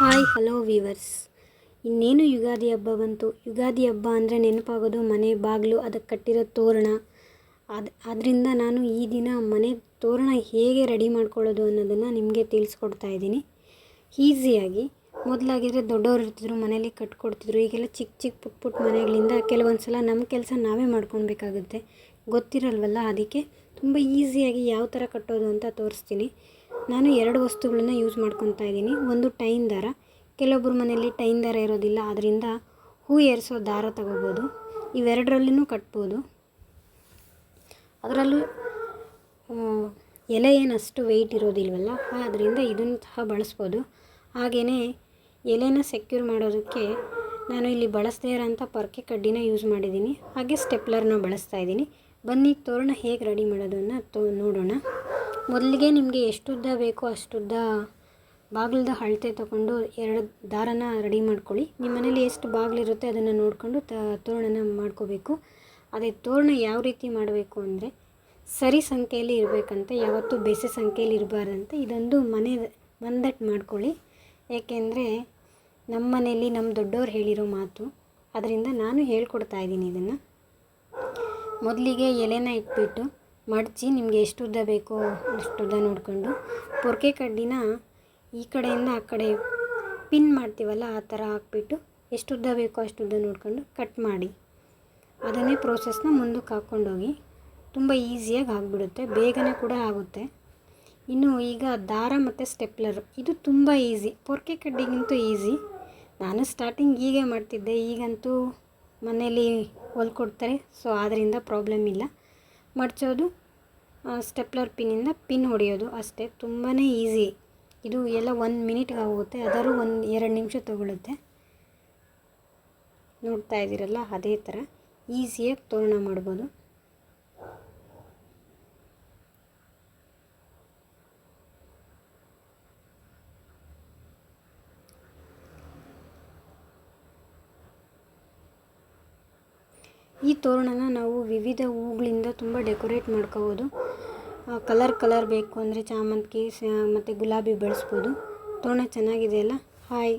Hi, hello viewers. ಇನ್ನೇನು ಯುಗಾದಿ ಹಬ್ಬ ಬಂತು? ಯುಗಾದಿ ಹಬ್ಬ ಅಂದರೆ ನೆನಪಾಗೋದು ಮನೆ ಬಾಗಿಲು ಅದಕ್ಕೆ ಕಟ್ಟಿರೋ ತೋರಣ. ಅದು ಆದ್ದರಿಂದ ನಾನು ಈ ದಿನ ಮನೆ ತೋರಣ ಹೇಗೆ ರೆಡಿ ಮಾಡ್ಕೊಳ್ಳೋದು ಅನ್ನೋದನ್ನು ನಿಮಗೆ ತಿಳಿಸ್ಕೊಡ್ತಾ ಇದ್ದೀನಿ. ಈಸಿಯಾಗಿ. ಮೊದಲಾಗಿದ್ರೆ ದೊಡ್ಡವ್ರು ಇರ್ತಿದ್ರು ಮನೇಲಿ ಕಟ್ಕೊಡ್ತಿದ್ರು. ಈಗೆಲ್ಲ ಚಿಕ್ಕ ಚಿಕ್ಕ ಪುಟ್ಟ ಪುಟ್ಟ ಮನೆಗಳಿಂದ ಕೆಲವೊಂದು ಸಲ ನಮ್ಮ ಕೆಲಸ ನಾವೇ ಮಾಡ್ಕೊಳ್ಬೇಕಾಗುತ್ತೆ. ಗೊತ್ತಿರಲ್ವಲ್ಲ, ಅದಕ್ಕೆ ತುಂಬ ಈಸಿಯಾಗಿ ಯಾವ ಥರ ಕಟ್ಟೋದು ಅಂತ ತೋರಿಸ್ತೀನಿ. ನಾನು ಎರಡು ವಸ್ತುಗಳನ್ನು ಯೂಸ್ ಮಾಡ್ಕೊತಾ ಇದ್ದೀನಿ. ಒಂದು ಟೈನ್ ದಾರ. ಕೆಲವೊಬ್ಬರ ಮನೆಯಲ್ಲಿ ಟೈನ್ ದಾರ ಇರೋದಿಲ್ಲ ಆದ್ದರಿಂದ ಹೂ ಏರಿಸೋ ದಾರ ತಗೋಬೋದು. ಇವೆರಡರಲ್ಲೂ ಕಟ್ಬೋದು. ಅದರಲ್ಲೂ ಎಲೆ ಏನಷ್ಟು ವೆಯ್ಟ್ ಇರೋದಿಲ್ವಲ್ಲ ಆದ್ದರಿಂದ ಇದನ್ನು ಸಹ ಬಳಸ್ಬೋದು. ಹಾಗೆಯೇ ಎಲೆನ ಸೆಕ್ಯೂರ್ ಮಾಡೋದಕ್ಕೆ ನಾನು ಇಲ್ಲಿ ಬಳಸದೇ ಇರೋಂಥ ಪೊರ್ಕೆ ಕಡ್ಡಿನ ಯೂಸ್ ಮಾಡಿದ್ದೀನಿ. ಹಾಗೆ ಸ್ಟೆಪ್ಲರ್ನ ಬಳಸ್ತಾ ಇದ್ದೀನಿ. ಬನ್ನಿ, ತೋರಣ ಹೇಗೆ ರೆಡಿ ಮಾಡೋದನ್ನು ತೋ, ನೋಡೋಣ. ಮೊದಲಿಗೆ ನಿಮಗೆ ಎಷ್ಟು ಉದ್ದ ಬೇಕೋ ಅಷ್ಟುದ್ದ ಬಾಗಿಲ್ದ ಅಳತೆ ತಗೊಂಡು ಎರಡು ದಾರನ ರೆಡಿ ಮಾಡ್ಕೊಳ್ಳಿ. ನಿಮ್ಮ ಮನೇಲಿ ಎಷ್ಟು ಬಾಗಿಲಿರುತ್ತೆ ಅದನ್ನು ನೋಡಿಕೊಂಡು ತ, ತೋರಣನ ಮಾಡ್ಕೋಬೇಕು. ಅದೇ ತೋರಣ ಯಾವ ರೀತಿ ಮಾಡಬೇಕು ಅಂದರೆ ಸರಿ ಸಂಖ್ಯೆಯಲ್ಲಿ ಇರಬೇಕಂತೆ, ಯಾವತ್ತೂ ಬೆಸೆ ಸಂಖ್ಯೆಯಲ್ಲಿ ಇರಬಾರ್ದಂತೆ ಇದೊಂದು ಮನೆ ಮಂದಟ್ಟು ಮಾಡ್ಕೊಳ್ಳಿ. ಏಕೆಂದರೆ ನಮ್ಮ ಮನೆಯಲ್ಲಿ ನಮ್ಮ ದೊಡ್ಡವ್ರು ಹೇಳಿರೋ ಮಾತು, ಅದರಿಂದ ನಾನು ಹೇಳ್ಕೊಡ್ತಾ ಇದ್ದೀನಿ ಇದನ್ನು. ಮೊದಲಿಗೆ ಎಲೆನ ಇಟ್ಬಿಟ್ಟು ಮಡಚಿ ನಿಮಗೆ ಎಷ್ಟು ಉದ್ದ ಬೇಕೋ ಅಷ್ಟು ಉದ್ದ ನೋಡಿಕೊಂಡು ಪೊರ್ಕೆ ಕಡ್ಡಿನ ಈ ಕಡೆಯಿಂದ ಆ ಕಡೆ ಪಿನ್ ಮಾಡ್ತೀವಲ್ಲ ಆ ಥರ ಹಾಕ್ಬಿಟ್ಟು ಎಷ್ಟು ಉದ್ದ ಬೇಕೋ ಅಷ್ಟು ಉದ್ದ ನೋಡಿಕೊಂಡು ಕಟ್ ಮಾಡಿ. ಅದನ್ನೇ ಪ್ರೋಸೆಸ್ನ ಮುಂದಕ್ಕೆ ಹಾಕ್ಕೊಂಡೋಗಿ ತುಂಬ ಈಸಿಯಾಗಿ ಆಗಿಬಿಡುತ್ತೆ, ಬೇಗನೆ ಕೂಡ ಆಗುತ್ತೆ. ಇನ್ನು ಈಗ ದಾರ ಮತ್ತು ಸ್ಟೆಪ್ಲರ್ ಇದು ತುಂಬ ಈಸಿ ಪೊರ್ಕೆ ಕಡ್ಡಿಗಿಂತೂ ಈಸಿ ನಾನು ಸ್ಟಾರ್ಟಿಂಗ್ ಹೀಗೆ ಮಾಡ್ತಿದ್ದೆ, ಈಗಂತೂ ಮನೇಲಿ ಹೊಲ್ಕೊಡ್ತಾರೆ ಸೊ ಆದ್ದರಿಂದ ಪ್ರಾಬ್ಲಮ್ ಇಲ್ಲ. ಮಡ್ಚೋದು ಸ್ಟೆಪ್ಲರ್ ಪಿನ್ನಿಂದ ಪಿನ್ ಹೊಡೆಯೋದು ಅಷ್ಟೇ. ತುಂಬಾ ಈಸಿ. ಇದು ಎಲ್ಲ ಒಂದು ಮಿನಿಟ್ಗೆ ಆಗುತ್ತೆ ಅದಾದ್ರೂ ಒಂದು ಎರಡು ನಿಮಿಷ ತಗೊಳುತ್ತೆ. ನೋಡ್ತಾ ಇದ್ದೀರಲ್ಲ, ಅದೇ ಥರ. ಈಸಿಯಾಗಿ ತೋರಣ ಮಾಡ್ಬೋದು. ಈ ತೋರಣನ ನಾವು ವಿವಿಧ ಹೂಗಳಿಂದ ತುಂಬ ಡೆಕೋರೇಟ್ ಮಾಡ್ಕೋಬೋದು. ಕಲರ್ ಕಲರ್ ಬೇಕು ಅಂದರೆ ಚಾಮಂತಿಗೆ ಸ, ಮತ್ತು ಗುಲಾಬಿ ಬಳಸ್ಬೋದು. ತೋರಣ ಚೆನ್ನಾಗಿದೆಯಲ್ಲ ಹಾಯ್